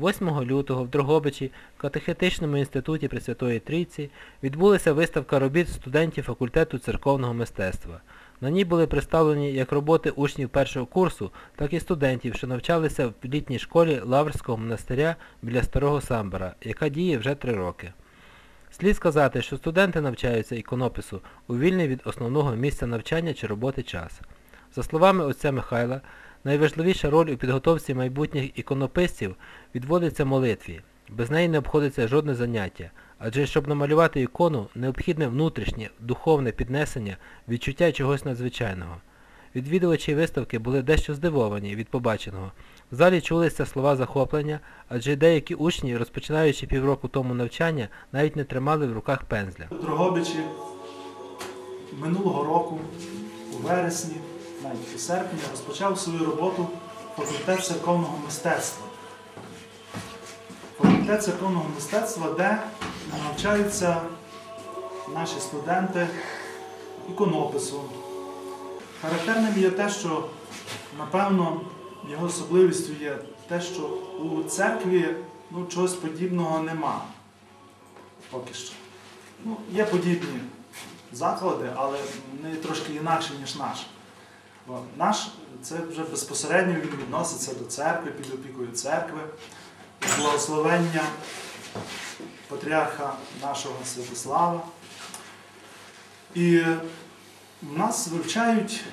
8 лютого в Дрогобичі в катехетичному інституті Пресвятої Трійці відбулася виставка робіт студентів факультету церковного мистецтва. На ній були представлені як роботи учнів першого курсу, так і студентів, що навчалися в літній школі Лаврського монастиря біля Старого Самбора, яка діє вже три роки. Слід сказати, що студенти навчаються іконопису у вільний від основного місця навчання чи роботи час. За словами отця Михайла, найважливіша роль у підготовці майбутніх іконописців відводиться молитві. Без неї не обходиться жодне заняття, адже щоб намалювати ікону, необхідне внутрішнє, духовне піднесення, відчуття чогось надзвичайного. Відвідувачі виставки були дещо здивовані від побаченого. В залі чулися слова захоплення, адже деякі учні, розпочинаючи півроку тому навчання, навіть не тримали в руках пензля. Дрогобичі минулого року, у вересні, навіть у серпні, розпочав свою роботу факультет церковного мистецтва. Факультет церковного мистецтва, де навчаються наші студенти іконопису. Характерним є те, що, напевно, його особливістю є те, що у церкві ну, чогось подібного нема поки що. Ну, є подібні заклади, але вони трошки інакші, ніж наш. Наш це вже безпосередньо він відноситься до церкви, під опікою церкви, благословення патріарха нашого Святослава. І в нас вивчають,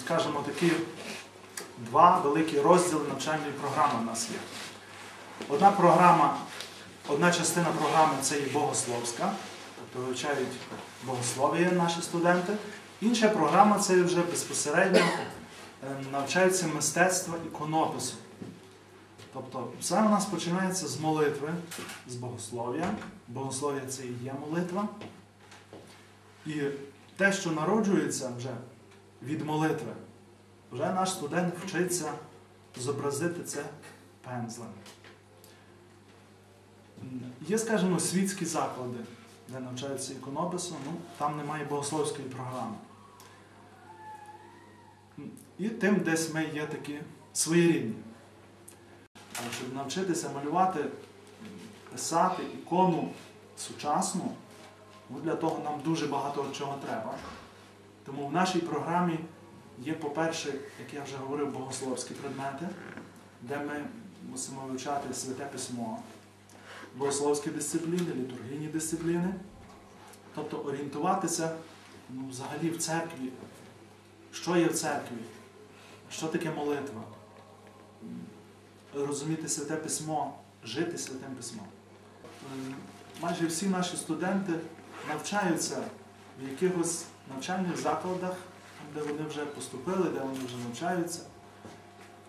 скажімо, такі два великі розділи навчальної програми в нас є. Одна програма Одна частина програми це є богословська, тобто вивчають богослов'я наші студенти. Інша програма це вже безпосередньо е, навчаються мистецтва іконопису. Тобто все у нас починається з молитви, з богослов'я. Богослов'я це і є молитва. І те, що народжується вже від молитви, вже наш студент вчиться зобразити це пензлем. Є, скажімо, світські заклади, де навчаються іконопису, ну, там немає богословської програми. І тим десь ми є такі своєрідні. А щоб навчитися малювати, писати ікону сучасну, ну, для того нам дуже багато чого треба. Тому в нашій програмі є, по-перше, як я вже говорив, богословські предмети, де ми мусимо вивчати святе письмо богословські дисципліни, літургійні дисципліни, тобто орієнтуватися ну, взагалі в церкві, що є в церкві, що таке молитва, розуміти святе письмо, жити святим письмом. Ем, Майже всі наші студенти навчаються в якихось навчальних закладах, де вони вже поступили, де вони вже навчаються,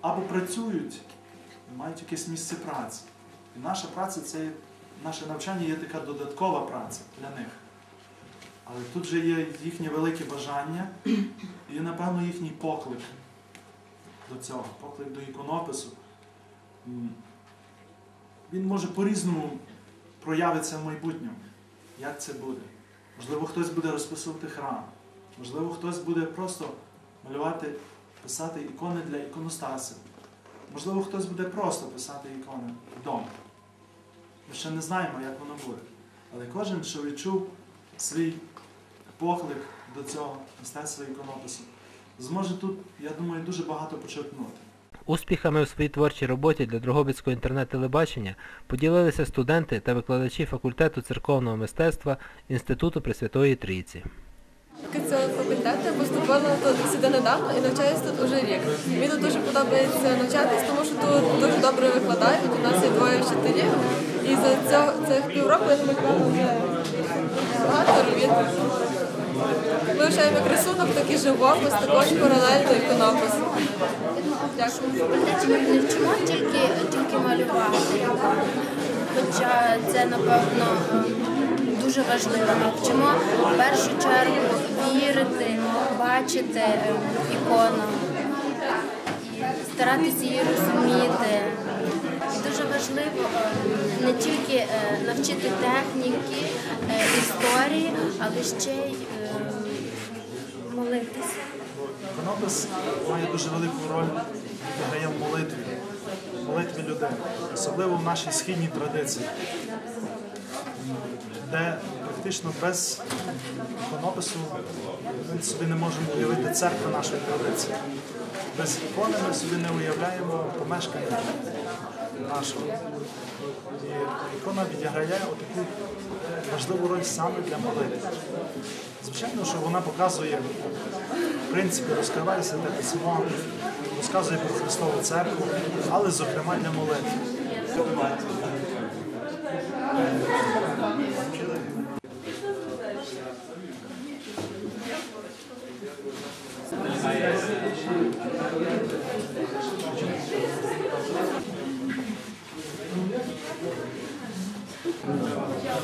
або працюють, мають якесь місце праці. І наша праця це наше навчання є така додаткова праця для них. Але тут же є їхнє велике бажання і, напевно, їхній поклик до цього, поклик до іконопису. Він може по-різному проявитися в майбутньому. Як це буде? Можливо, хтось буде розписувати храм, можливо, хтось буде просто малювати, писати ікони для іконостасів. Можливо, хтось буде просто писати ікони вдома. Ми ще не знаємо, як воно буде. Але кожен, що відчув свій поклик до цього мистецтва іконопису, зможе тут, я думаю, дуже багато почерпнути. Успіхами у своїй творчій роботі для Дрогобицького інтернет-телебачення поділилися студенти та викладачі факультету церковного мистецтва Інституту Пресвятої Трійці. Цього факультету поступила тут сюди недавно і навчаюсь тут уже рік. Мені тут дуже подобається навчатись, тому що тут дуже добре викладають. У нас є двоє вчителів. І за цього цих півроку я намалювала вже багато робіт. Ми вивчаємо як рисунок, так і живопис, також паралельно іконопис. Дякую. не вчимо тільки, тільки малювати, хоча це, напевно, дуже важливо. Ми вчимо в першу чергу вірити, бачити е, ікону, і старатися її розуміти. Дуже важливо е, не тільки е, навчити техніки, е, історії, але ще й молитися. Іконопис має дуже велику роль відіграє в молитві, молитві людей, особливо в нашій східній традиції, де практично без іконопису ми собі не можемо уявити церкву нашої традиції. Без ікони ми собі не уявляємо помешкання нашого. І ікона відіграє таку важливу роль саме для молитви. Звичайно, що вона показує, в принципі, розкривається святе письмо, розказує про Христову церкву, але, зокрема, для молитви. Thank you.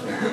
Yeah.